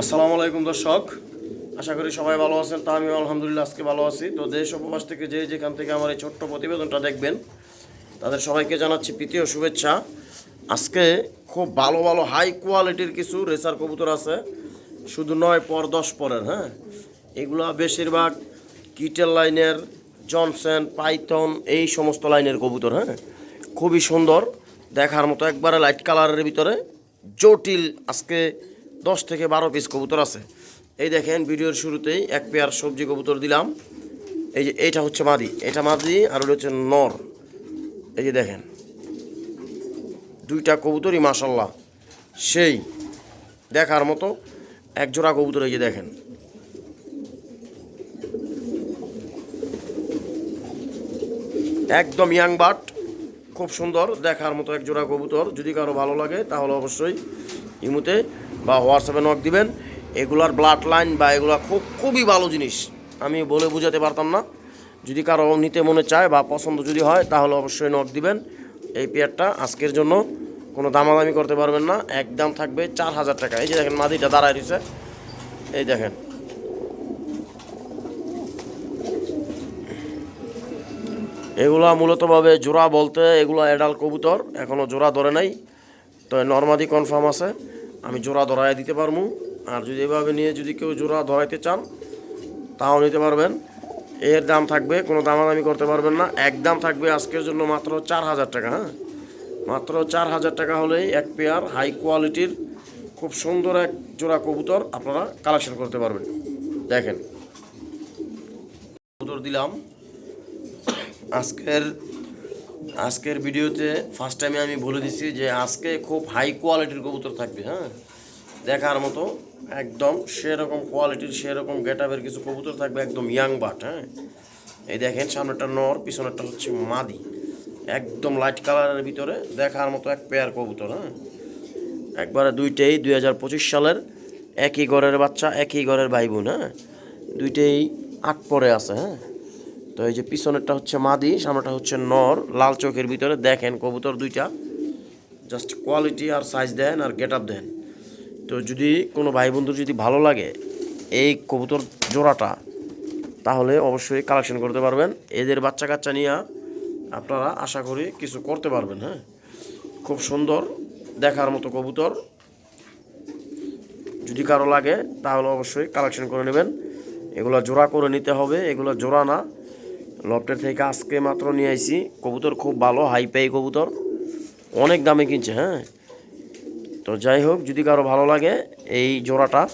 আসসালামু আলাইকুম দর্শক। আশা করি সবাই ভালো আছেন। তা আমি আলহামদুলিল্লাহ আজকে ভালো আছি। তো দেশ উপবাস থেকে যে যেখান থেকে আমার এই ছোট্ট প্রতিবেদনটা দেখবেন, তাদের সবাইকে জানাচ্ছি প্রীতীয় শুভেচ্ছা। আজকে খুব ভালো ভালো হাই কোয়ালিটির কিছু রেসার কবুতর আছে। শুধু নয়, পর দশ পরের হ্যাঁ? এগুলা বেশিরভাগ কিটেল লাইনের জনসন পাইথন এই সমস্ত লাইনের কবুতর হ্যাঁ? খুবই সুন্দর। দেখার মতো একবারে লাইট কালারের ভিতরে। জটিল আজকে দশ থেকে বারো পিস কবুতর আছে। এই দেখেন ভিডিওর শুরুতেই এক পেয়ার সবজি কবুতর দিলাম। এই যে এইটা হচ্ছে মাদি, এটা মাদি আর ওটা হচ্ছে নর। এই যে দেখেন, দুইটা কবুতরই মাসাল্লাহ সেই দেখার মতো এক জোড়া কবুতর এই যে দেখেন। একদম ইয়াং বাট, খুব সুন্দর দেখার মতো এক জোড়া কবুতর। যদি কারও ভালো লাগে তাহলে অবশ্যই ইমুতে বা হোয়াটসঅ্যাপে নক দিবেন, এগুলার ব্লাড লাইন বা এগুলা খুব, খুবই ভালো জিনিস। আমি বলে বোঝাতে পারতাম না। যদি কারও নিতে মনে চায় বা পছন্দ যদি হয়, তাহলে অবশ্যই নক দিবেন। এই পেয়ারটা আজকের জন্য কোনো দামাদামি করতে পারবেন না। একদম থাকবে চার হাজার টাকা। এই যে দেখেন মাদিটা দাঁড়ায় রয়েছে। এই দেখেন। এগুলা মূলতভাবে জোড়া বলতে এগুলো অ্যাডাল কবুতর এখনও জোড়া ধরে নাই। তো নর্মাদি কনফার্ম আছে। আমি জোড়া ধরাই দিতে পারব। আর যদি এভাবে নিয়ে যদি কেউ জোড়া ধরাইতে চান, তাও নিতে পারবেন। এর দাম থাকবে, কোনো দামাদামি করতে পারবেন না। এক দাম থাকবে আজকের জন্য মাত্র চার হাজার টাকা হ্যাঁ? মাত্র চার হাজার টাকা হলেই এক পেয়ার হাই কোয়ালিটির খুব সুন্দর এক জোড়া কবুতর আপনারা কালেকশন করতে পারবেন। দেখেন। কবুতর দিলাম। আজকের আজকের ভিডিওতে ফার্স্ট টাইমে আমি বলে দিছি যে আজকে খুব হাই কোয়ালিটির কবুতর থাকবে হ্যাঁ? দেখার মতো একদম সেরকম কোয়ালিটির সেরকম গেটাবের কিছু কবুতর থাকবে, একদম ইয়াং বাট হ্যাঁ? এই দেখেন সামনেটা নর, পিছনেরটা হচ্ছে মাদি। একদম লাইট কালারের ভিতরে দেখার মতো এক পেয়ার কবুতর হ্যাঁ? একবারে দুইটাই দুই হাজার পঁচিশ সালের একই ঘরের বাচ্চা, একই ঘরের ভাই বোন হ্যাঁ? দুইটাই আট পরে আছে হ্যাঁ? তো এই যে পিছনেরটা হচ্ছে মাদি, সামনেটা হচ্ছে নর। লাল চোখের ভিতরে দেখেন কবুতর দুইটা। জাস্ট কোয়ালিটি আর সাইজ দেন আর গেট আপ দেন। তো যদি কোনো ভাই বন্ধুর যদি ভালো লাগে এই কবুতর জোড়াটা, তাহলে অবশ্যই কালেকশন করতে পারবেন। এদের বাচ্চা কাচ্চা নিয়ে আপনারা আশা করি কিছু করতে পারবেন হ্যাঁ? খুব সুন্দর দেখার মতো কবুতর। যদি কারও লাগে, তাহলে অবশ্যই কালেকশন করে নেবেন। এগুলো জোড়া করে নিতে হবে, এগুলো জোড়া না। লফটের থেকে আজকে মাত্র নিয়ে আইছি। কবুতর খুব ভালো হাই পাই কবুতর। অনেক দামে কিনছে হ্যাঁ? তো যাই হোক, যদি কারও ভালো লাগে এই জোড়াটা,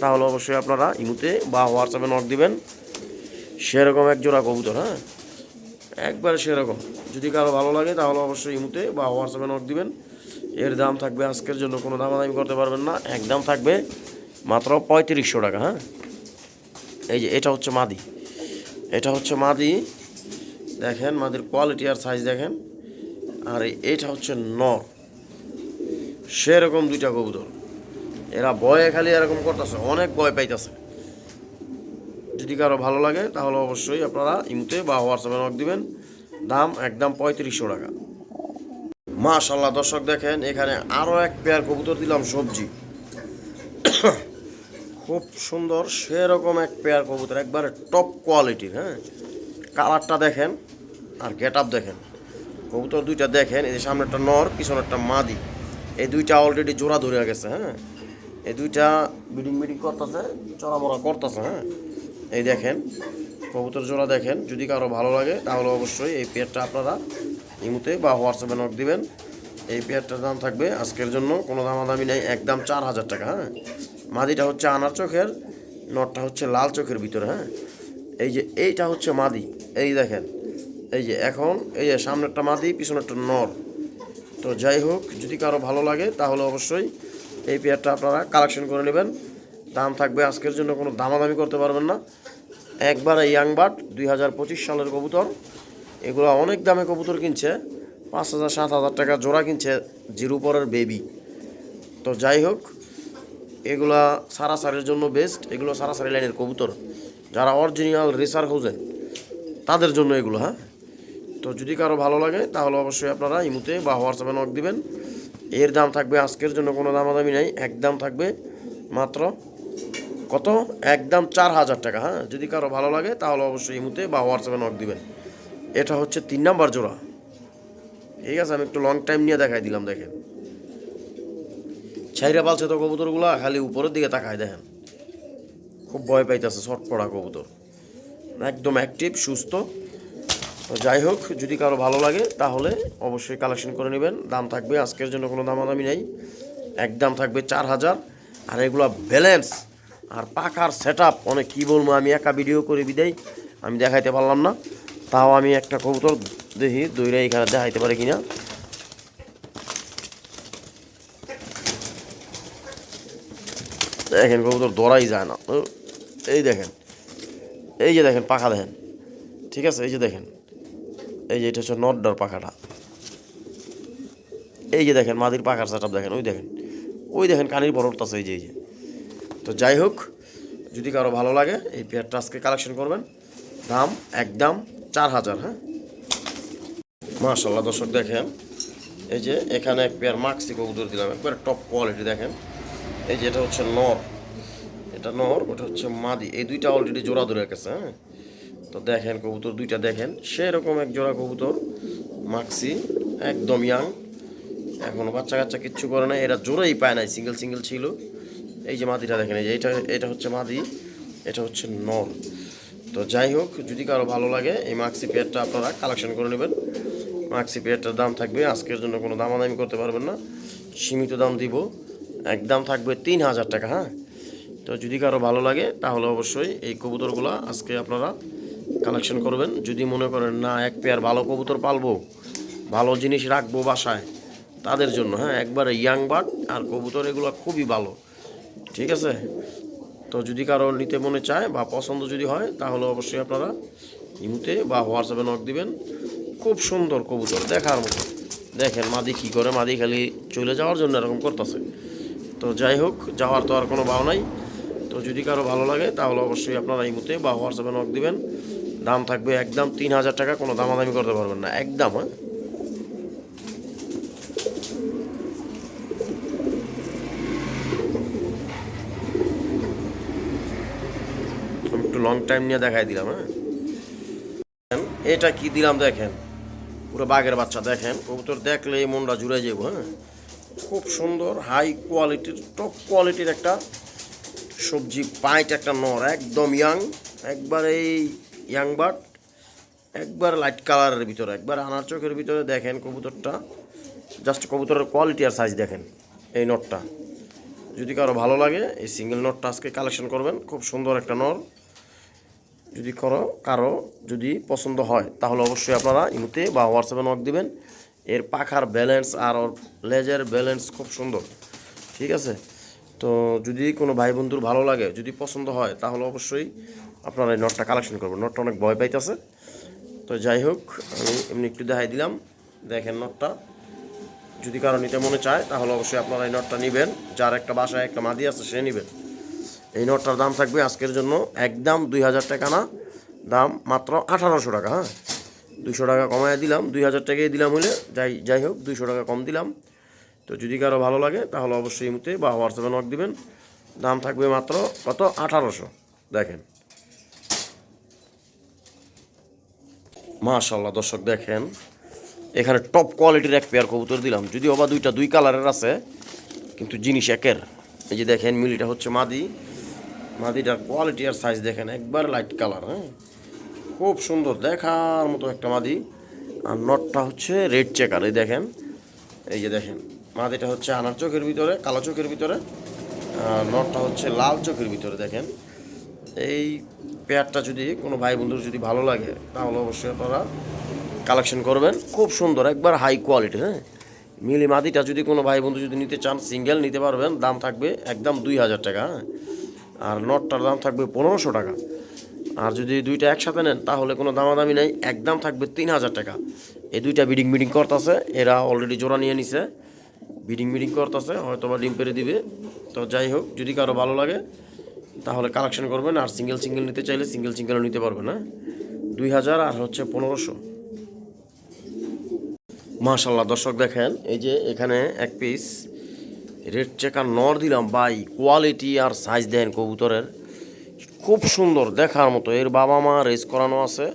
তাহলে অবশ্যই আপনারা ইমুতে বা হোয়াটসঅ্যাপে নক দিবেন। সেরকম এক জোড়া কবুতর হ্যাঁ? একবার সেরকম। যদি কারও ভালো লাগে, তাহলে অবশ্যই ইমুতে বা হোয়াটসঅ্যাপে নক দিবেন। এর দাম থাকবে আজকের জন্য, কোনো দামাদামি করতে পারবেন না। একদম থাকবে মাত্র পঁয়ত্রিশশো টাকা হ্যাঁ? এই যে, এটা হচ্ছে মাদি। এটা হচ্ছে মাদি। দেখেন, মাদির কোয়ালিটি আর সাইজ দেখেন। আর এই- এইটা হচ্ছে নর। সেরকম দুইটা কবুতর। এরা বয়ে খালি এরকম করতেছে, অনেক বয় পাইতেছে। যদি কারও ভালো লাগে, তাহলে অবশ্যই আপনারা ইমুতে বা হোয়াটসঅ্যাপে নক দিবেন। দাম একদম পঁয়ত্রিশশো টাকা। মাশাল্লাহ দর্শক দেখেন, এখানে আরও এক পেয়ার কবুতর দিলাম সবজি। খুব সুন্দর, সেরকম এক পেয়ার কবুতর, একবারে টপ কোয়ালিটির হ্যাঁ? কালারটা দেখেন আর গেট আপ দেখেন। কবুতর দুইটা দেখেন, এই যে সামনেরটা নর, পিছনেরটা মাদি। এই দুইটা অলরেডি জোড়া ধরে গেছে হ্যাঁ? এই দুইটা বিডিং বিডিং করতেছে, চড়ামড়া করতেছে হ্যাঁ? এই দেখেন, কবুতর জোড়া দেখেন, যদি কারও ভালো লাগে, তাহলে অবশ্যই এই পেয়ারটা আপনারা ইমুতে বা হোয়াটসঅ্যাপে নক দিবেন। এই পেয়ারটার দাম থাকবে আজকের জন্য, কোনো দামাদামি নেই, একদম চার হাজার টাকা হ্যাঁ? মাদিটা হচ্ছে আনার চোখের, নটটা হচ্ছে লাল চোখের ভিতরে হ্যাঁ? এই যে এইটা হচ্ছে মাদি, এই দেখেন, এই যে এখন, এই যে সামনেরটা মাদি, পিছনেরটা নর। তো যাই হোক, যদি কারও ভালো লাগে, তাহলে অবশ্যই এই পেয়ারটা আপনারা কালেকশন করে নেবেন। দাম থাকবে আজকের জন্য, কোনো দামাদামি করতে পারবেন না। একবারে ইয়াং বাট, দুই হাজার পঁচিশ সালের কবুতর। এগুলো অনেক দামে কবুতর কিনছে, পাঁচ হাজার, সাত হাজার টাকা জোড়া কিনছে জিরো পরের বেবি তো যাই হোক এগুলা সারাসারির জন্য বেস্ট এগুলো সারাসারি লাইনের কবুতর। যারা অরিজিনাল রেসার খোঁজেন, তাদের জন্য এগুলো হ্যাঁ? তো যদি কারও ভালো লাগে, তাহলে অবশ্যই আপনারা ইমুতে বা হোয়াটসঅ্যাপে নক দিবেন। এর দাম থাকবে, আজকের জন্য কোনো দামাদামি নেই একদম থাকবে মাত্র কত? একদম চার হাজার টাকা হ্যাঁ? যদি কারও ভালো লাগে, তাহলে অবশ্যই ইমুতে বা হোয়াটসঅ্যাপে নক দিবেন। এটা হচ্ছে তিন নাম্বার জোড়া। ঠিক আছে, আমি একটু লং টাইম নিয়ে দেখাই দিলাম, দেখেন। ছাইরা পালছে তো কবুতরগুলা, খালি উপরের দিকে তাকায় দেখেন। খুব ভয় পাইতেছে শর্ট পড়া কবুতর। একদম অ্যাক্টিভ সুস্থ। তো যাই হোক, যদি কারও ভালো লাগে, তাহলে অবশ্যই কালেকশন করে নেবেন। দাম থাকবে, আজকের জন্য কোনো দামাদামি নেই। একদম থাকবে চার হাজার। আর এগুলো ব্যালেন্স আর পাখার সেট আপ অনেক কী বলব, আমি একা ভিডিও করে বিদায়। আমি দেখাইতে পারলাম না। তাও আমি একটা কবুতর দেখি, দইরা এখানে দেখাইতে পারে কিনা। দেখেন কবুতর দৌড়াই যায় না। ও, এই দেখেন এই যে দেখেন পাখা দেখেন ঠিক আছে? এই যে দেখেন এই যে এটা হচ্ছে নড্ডার পাখাটা। এই যে দেখেন মাদির পাখার সেট দেখেন ওই দেখেন ওই দেখেন কানির বরফটা আছে এই যে এই যে। তো যাই হোক যদি কারও ভালো লাগে এই পেয়ারটা আজকে কালেকশন করবেন। দাম একদম চার হাজার হ্যাঁ? মাশাল্লাহ দর্শক দেখেন এই যে এখানে এক পেয়ার মাক্সি কবুতর দিলাম একবারে টপ কোয়ালিটি দেখেন। এই যে এটা হচ্ছে নর। এটা নর, ওটা হচ্ছে মাদি। এই দুইটা অলরেডি জোড়া ধরে গেছে হ্যাঁ? তো দেখেন কবুতর, দুইটা দেখেন। সেরকম এক জোড়া কবুতর মাক্সি একদম ইয়াং এখনও বাচ্চা কাচ্চা কিচ্ছু করে না এরা জোরেই পায় নাই সিঙ্গেল সিঙ্গেল ছিল। এই যে মাদিটা দেখেন, এই যে এটা এটা হচ্ছে মাদি, এটা হচ্ছে নর। তো যাই হোক, যদি কারও ভালো লাগে, এই মাক্সি পেয়ারটা আপনারা কালেকশন করে নেবেন। মাক্সি পেয়ারটার দাম থাকবে, আজকের জন্য কোনো দামাদামি করতে পারবেন না। সীমিত দাম দিব। একদম থাকবে তিন হাজার টাকা হ্যাঁ? তো যদি কারও ভালো লাগে, তাহলে অবশ্যই এই কবুতরগুলো আজকে আপনারা কালেকশন করবেন। যদি মনে করেন, না, এক পেয়ার ভালো কবুতর পালবো, ভালো জিনিস রাখব বাসায়, তাদের জন্য হ্যাঁ? একবারে ইয়াং বার্ড আর কবুতর এগুলো খুবই ভালো, ঠিক আছে? তো যদি কারও নিতে মনে চায় বা পছন্দ যদি হয়, তাহলে অবশ্যই আপনারা ইমুতে বা হোয়াটসঅ্যাপে নক দিবেন। খুব সুন্দর কবুতর, দেখার মতো। দেখেন মাদি কী করে মাদি খালি চলে যাওয়ার জন্য এরকম করতেছে। তো যাই হোক, যাওয়ার তো আর কোনো ভাও নাই। তো যদি কারও ভালো লাগে, তাহলে অবশ্যই আপনারা এই মুহূর্তে বা হোয়াটসঅ্যাপে নক দিবেন। দাম থাকবে একদম তিন হাজার টাকা, কোনো দামাদামি করতে পারবেন না। একদম হ্যাঁ? আমি একটু লং টাইম নিয়ে দেখাই দিলাম হ্যাঁ? এটা কি দিলাম, দেখেন? পুরো বাঘের বাচ্চা, দেখেন? কবুতর দেখলে এই মনটা জুড়ে যাব হ্যাঁ? খুব সুন্দর হাই কোয়ালিটির টপ কোয়ালিটির একটা সবজি, পাইট একটা নর, একদম ইয়াং একবার এই ইয়াং বার্ড একবার লাইট কালারের ভিতরে, একবার আনার চোখের ভিতরে দেখেন কবুতরটা জাস্ট কবুতরের কোয়ালিটি আর সাইজ দেখেন এই নটটা যদি কারও ভালো লাগে, এই সিঙ্গেল নটটা আজকে কালেকশন করবেন, খুব সুন্দর একটা নর। যদি করো, কারও যদি পছন্দ হয়, তাহলে অবশ্যই আপনারা ইমুতে বা হোয়াটসঅ্যাপে নক দিবেন। এর পাখার ব্যালেন্স আর ওর লেজের ব্যালেন্স খুব সুন্দর। ঠিক আছে? তো যদি কোনো ভাই বন্ধুর ভালো লাগে, যদি পছন্দ হয়, তাহলে অবশ্যই আপনারা এই নটটা কালেকশন করবেন। নটটা অনেক ভয় পাইতেছে। তো যাই হোক, আমি এমনি একটু দেখাই দিলাম। দেখেন নটটা যদি কারও নিতে মনে চায়, তাহলে অবশ্যই আপনারা এই নটটা নেবেন। যার একটা বাসায় একটা মাদি আছে, সে নেবেন। এই নোটটার দাম থাকবে আজকের জন্য একদম দুই হাজার টাকা না, দাম মাত্র আঠারোশো টাকা হ্যাঁ? দুইশো টাকা কমায় দিলাম, দুই হাজার টাকাই দিলাম হলে যাই যাই হোক, দুইশো টাকা কম দিলাম। তো যদি কারও ভালো লাগে, তাহলে অবশ্যই ইমুতে বা হোয়াটসঅ্যাপে নক দিবেন। দাম থাকবে মাত্র কত? আঠারোশো। দেখেন। মাশাল্লাহ দর্শক দেখেন। এখানে টপ কোয়ালিটির এক পেয়ার কবুতর দিলাম। যদিও বা দুইটা, দুই কালারের আছে, কিন্তু জিনিস একের। এই যে দেখেন, মিলিটা হচ্ছে মাদি। মাদিটার কোয়ালিটি আর সাইজ দেখেন, একবার লাইট কালার হ্যাঁ? খুব সুন্দর দেখার মতো একটা মাদি। আর নটটা হচ্ছে রেড চেকার এই দেখেন। এই যে দেখেন, মাদিটা হচ্ছে আনার চোখের ভিতরে, কালো চোখের ভিতরে। আর নটটা হচ্ছে লাল চোখের ভিতরে, দেখেন। এই পেয়ারটা যদি কোনো ভাই বন্ধুর যদি ভালো লাগে, তাহলে অবশ্যই আপনারা কালেকশন করবেন। খুব সুন্দর, একবার হাই কোয়ালিটি হ্যাঁ? মিলি মাদিটা যদি কোনো ভাই বন্ধু যদি নিতে চান সিঙ্গেল নিতে পারবেন, দাম থাকবে একদম দুই হাজার টাকা হ্যাঁ? আর নটটার দাম থাকবে পনেরোশো টাকা। আর যদি দুইটা একসাথে নেন, তাহলে কোনো দামাদামি নেই, একদম থাকবে তিন হাজার টাকা। এই দুইটা বিডিং মিডিং করতেছে, এরা অলরেডি জোড়া নিয়ে নিছে। বিডিং মিডিং করতেছে হয়তো বা ডিম পেরে দিবে। তো যাই হোক, যদি কারও ভালো লাগে, তাহলে কালেকশন করবেন, আর সিঙ্গেল সিঙ্গেল নিতে চাইলে সিঙ্গেল সিঙ্গেলও নিতে পারবেন হ্যাঁ? দুই হাজার আর হচ্ছে পনেরোশো। মাশাল্লাহ দর্শক দেখেন, এই যে এখানে এক পিস রেড চেকার নর দিলাম বাই কোয়ালিটি আর সাইজ দেন কবুতরের। খুব সুন্দর, দেখার মতো। এর বাবা মা রেস করানো আছে।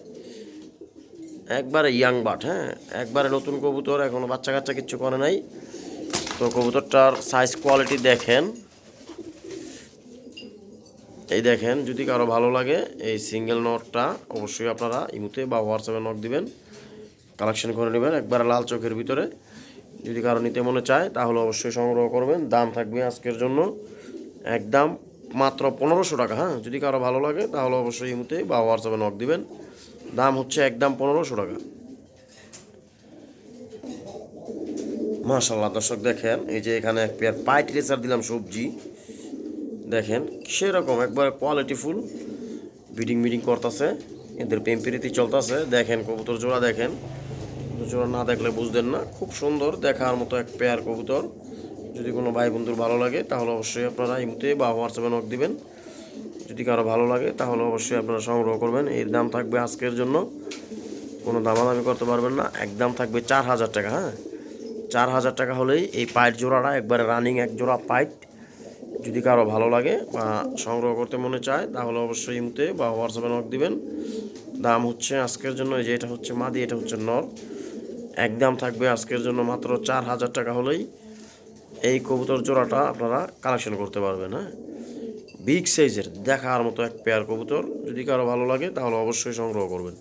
একবারে ইয়াং বাট হ্যাঁ? একবারে নতুন কবুতর, এখনও বাচ্চা কাচ্চা কিচ্ছু করে নাই। তো কবুতরটার সাইজ কোয়ালিটি দেখেন। এই দেখেন, যদি কারও ভালো লাগে, এই সিঙ্গেল নটটা অবশ্যই আপনারা ইমুতে বা হোয়াটসঅ্যাপে নক দিবেন। কালেকশন করে নেবেন, একবারে লাল চোখের ভিতরে। যদি কারও নিতে মনে চায়, তাহলে অবশ্যই সংগ্রহ করবেন। দাম থাকবে আজকের জন্য একদম মাত্র পনেরোশো টাকা হ্যাঁ? যদি কারও ভালো লাগে, তাহলে অবশ্যই ইমুতে বা হোয়াটসঅ্যাপে নক দিবেন। দাম হচ্ছে একদম পনেরোশো টাকা। মাশাল্লাহ দর্শক দেখেন, এই যে এখানে এক পেয়ার পাইট রেসার দিলাম সবজি। দেখেন, সেরকম একবার কোয়ালিটি ফুল বিডিং মিডিং করতেছে, এদের পেম্পিরিতি চলতেছে। দেখেন, কবুতর জোড়া দেখেন। জোড়া না দেখলে বুঝতেন না। খুব সুন্দর দেখার মতো এক পেয়ার কবুতর। যদি কোনো ভাই বন্ধুর ভালো লাগে, তাহলে অবশ্যই আপনারা ইমুতে বা হোয়াটসঅ্যাপে নক দিবেন। যদি কারও ভালো লাগে, তাহলে অবশ্যই আপনারা সংগ্রহ করবেন। এর দাম থাকবে আজকের জন্য কোনো দামাদামি করতে পারবেন না। একদম থাকবে চার হাজার টাকা হ্যাঁ? চার হাজার টাকা হলেই এই পাইট জোড়াটা একবারে রানিং এক জোড়া পাইট। যদি কারও ভালো লাগে বা সংগ্রহ করতে মনে চায়, তাহলে অবশ্যই ইমুতে বা হোয়াটসঅ্যাপে নক দিবেন। দাম হচ্ছে আজকের জন্য, এই যে এটা হচ্ছে মাদি, এটা হচ্ছে নর। একদম থাকবে আজকের জন্য মাত্র চার হাজার টাকা হলেই এই কবুতর জোড়াটা আপনারা কালেকশন করতে পারবেন হ্যাঁ? বিগ সাইজের দেখার মতো এক পেয়ার কবুতর। যদি কারও ভালো লাগে, তাহলে অবশ্যই সংগ্রহ করবেন।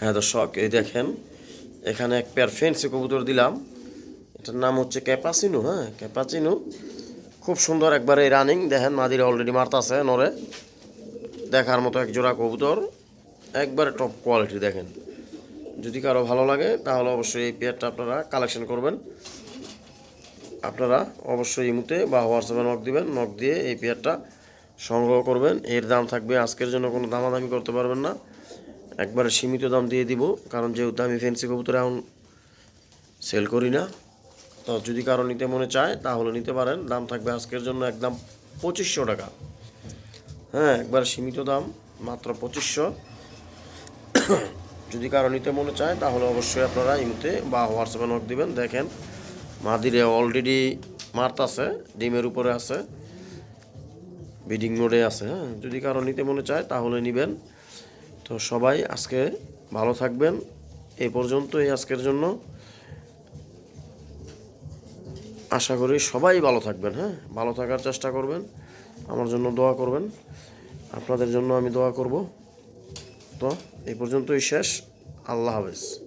হ্যাঁ দর্শক, এই দেখেন, এখানে এক পেয়ার ফেন্সি কবুতর দিলাম। এটার নাম হচ্ছে ক্যাপাচিনো হ্যাঁ? ক্যাপাচিনো খুব সুন্দর একবারে রানিং দেখেন, মাদিরা অলরেডি মারতাছে নরে দেখার মতো এক জোড়া কবুতর। একবারে টপ কোয়ালিটি দেখেন। যদি কারও ভালো লাগে, তাহলে অবশ্যই এই পেয়ারটা আপনারা কালেকশন করবেন। আপনারা অবশ্যই ইমুতে বা হোয়াটসঅ্যাপে নক দিবেন নক দিয়ে এই পেয়ারটা সংগ্রহ করবেন। এর দাম থাকবে, আজকের জন্য কোনো দামাদামি করতে পারবেন না। একবারে সীমিত দাম দিয়ে দিব, কারণ যেহেতু আমি ফেন্সি কবুতর এখন সেল করি না। তো যদি কারও নিতে মনে চায়, তাহলে নিতে পারেন। দাম থাকবে আজকের জন্য একদম পঁচিশশো টাকা। হ্যাঁ একবার সীমিত দাম, মাত্র পঁচিশশো। যদি কারও নিতে মনে চায়, তাহলে অবশ্যই আপনারা ইমুতে বা হোয়াটসঅ্যাপে নক দিবেন। দেখেন, মাদিরে অলরেডি মার্ত আছে, ডিমের উপরে আছে বিডিং মোডে আছে হ্যাঁ? যদি কারও নিতে মনে চায়, তাহলে নেবেন। তো সবাই আজকে ভালো থাকবেন। এ পর্যন্ত এই আজকের জন্য। আশা করি সবাই ভালো থাকবেন হ্যাঁ? ভালো থাকার চেষ্টা করবেন। আমার জন্য দোয়া করবেন। আপনাদের জন্য আমি দোয়া করব। তো এই পর্যন্তই শেষ। আল্লাহ হাফেজ।